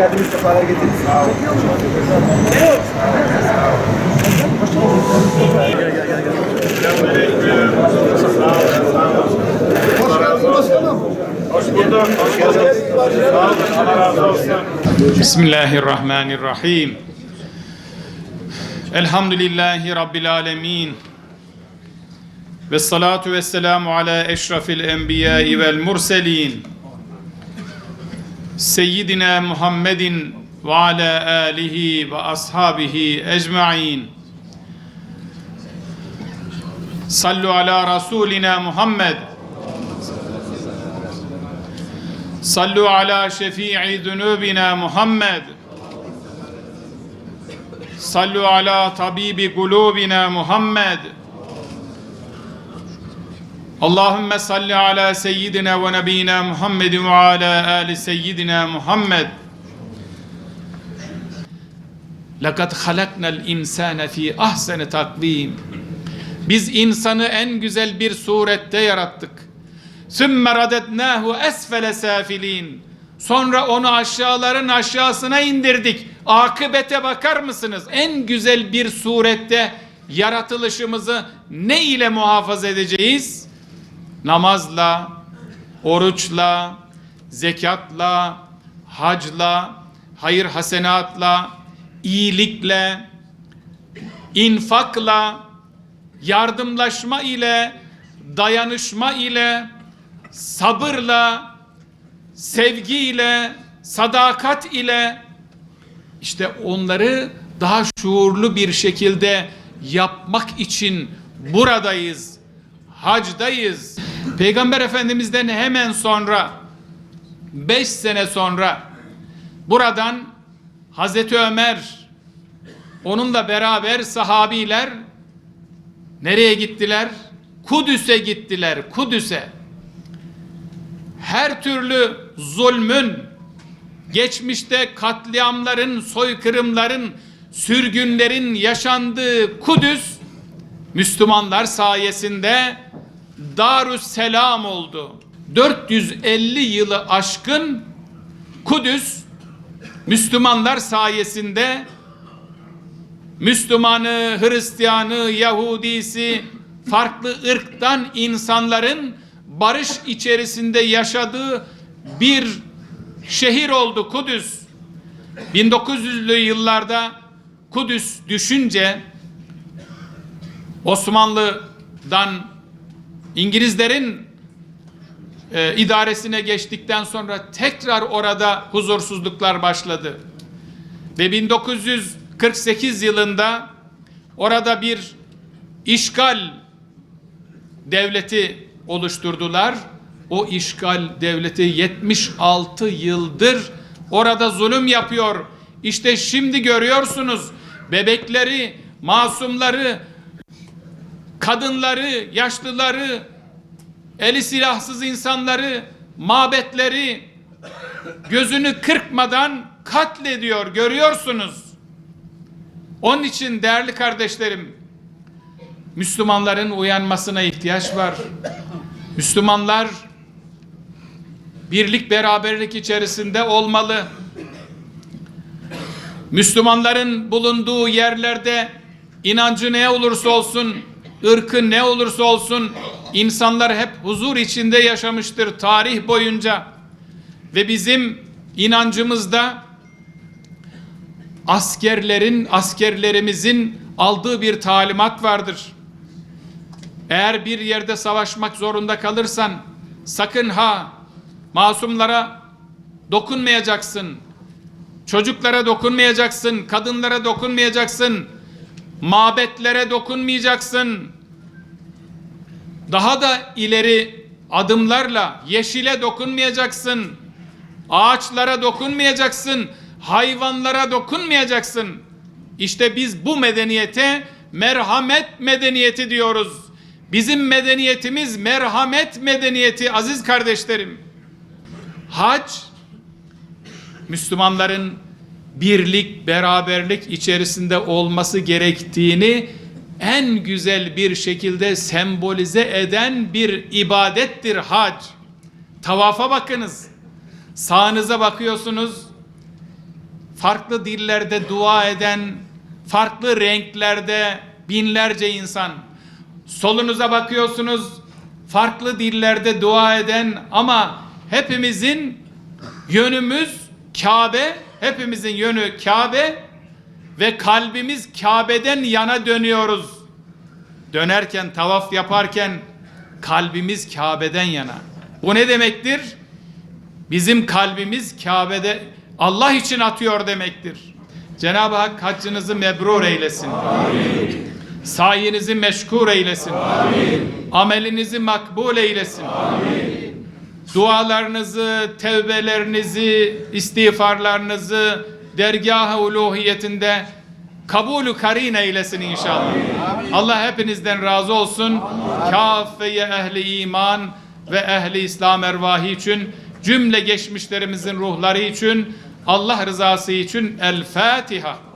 geldiniz, sefalar getirdiniz. Sağ olun. Gel gel gel. gel. Selamünaleyküm. Sağ olun, sağ olun. Hoş geldin başkanım. Hoş bulduk. Hoş geldiniz. Sağ olun, Allah razı olsun. Bismillahirrahmanirrahim. Elhamdülillahi Rabbil Alemin. Ve salatu ve selamu ala eşrafil enbiyai vel murselin. Seyyidina Muhammedin ve ala alihi ve ashabihi ecma'in. Sallu ala Rasulina Muhammed. Sallu ala şefii zunubina Muhammed. Sallu ala tabibi kulubina Muhammed. Allahümme salli ala seyyidina ve nebina Muhammedin ve ala ali seyyidina Muhammed. Lekad halaknal insane fi ahseni takvim. Biz insanı en güzel bir surette yarattık. Sümme radetnahu esfele safilin. Sonra onu aşağıların aşağısına indirdik. Akıbete bakar mısınız? En güzel bir surette yaratılışımızı ne ile muhafaza edeceğiz? Namazla, oruçla, zekatla, hacla, hayır hasenatla, iyilikle, infakla, yardımlaşma ile, dayanışma ile, sabırla, sevgiyle, sadakat ile işte onları daha şuurlu bir şekilde yapmak için buradayız. Hacdayız. Peygamber Efendimiz'den hemen sonra beş sene sonra buradan Hazreti Ömer onunla beraber sahabiler nereye gittiler? Kudüs'e gittiler. Kudüs'e her türlü zulmün, geçmişte katliamların, soykırımların, sürgünlerin yaşandığı Kudüs, Müslümanlar sayesinde Darüsselam oldu. 450 yılı aşkın Kudüs, Müslümanlar sayesinde Müslümanı, Hristiyanı, Yahudisi, farklı ırktan insanların barış içerisinde yaşadığı bir şehir oldu Kudüs. 1900'lü yıllarda Kudüs düşünce Osmanlı'dan İngilizlerin e, idaresine geçtikten sonra tekrar orada huzursuzluklar başladı. Ve 1948 yılında orada bir işgal devleti oluşturdular. O işgal devleti 76 yıldır orada zulüm yapıyor. İşte şimdi görüyorsunuz bebekleri, masumları, kadınları, yaşlıları, eli silahsız insanları, mabetleri gözünü kırpmadan katlediyor görüyorsunuz. Onun için değerli kardeşlerim Müslümanların uyanmasına ihtiyaç var. Müslümanlar birlik beraberlik içerisinde olmalı. Müslümanların bulunduğu yerlerde inancı ne olursa olsun, ırkı ne olursa olsun insanlar hep huzur içinde yaşamıştır tarih boyunca. Ve bizim inancımızda askerlerin, askerlerimizin aldığı bir talimat vardır. Eğer bir yerde savaşmak zorunda kalırsan sakın ha masumlara dokunmayacaksın. Çocuklara dokunmayacaksın, kadınlara dokunmayacaksın, mabetlere dokunmayacaksın. Daha da ileri adımlarla yeşile dokunmayacaksın. Ağaçlara dokunmayacaksın, hayvanlara dokunmayacaksın. İşte biz bu medeniyete merhamet medeniyeti diyoruz. Bizim medeniyetimiz merhamet medeniyeti aziz kardeşlerim. Hac Müslümanların birlik, beraberlik içerisinde olması gerektiğini en güzel bir şekilde sembolize eden bir ibadettir hac. Tavafa bakınız. Sağınıza bakıyorsunuz. farklı dillerde dua eden, farklı renklerde binlerce insan. Solunuza bakıyorsunuz, farklı dillerde dua eden ama hepimizin yönümüz Kabe, hepimizin yönü Kabe ve kalbimiz Kabe'den yana dönüyoruz. Dönerken, tavaf yaparken kalbimiz Kabe'den yana. Bu ne demektir? Bizim kalbimiz Kabe'de Allah için atıyor demektir. Cenab-ı Hak haccınızı mebrur eylesin. Amin. Sayenizi meşkur eylesin. Amin. Amelinizi makbul eylesin. Amin. Dualarınızı, tevbelerinizi, istiğfarlarınızı dergah-ı uluhiyetinde kabulü karin eylesin inşallah. Allah hepinizden razı olsun. Kafeye ehli iman ve ehli İslam ervahı için cümle geçmişlerimizin ruhları için Allah rızası için El Fatiha.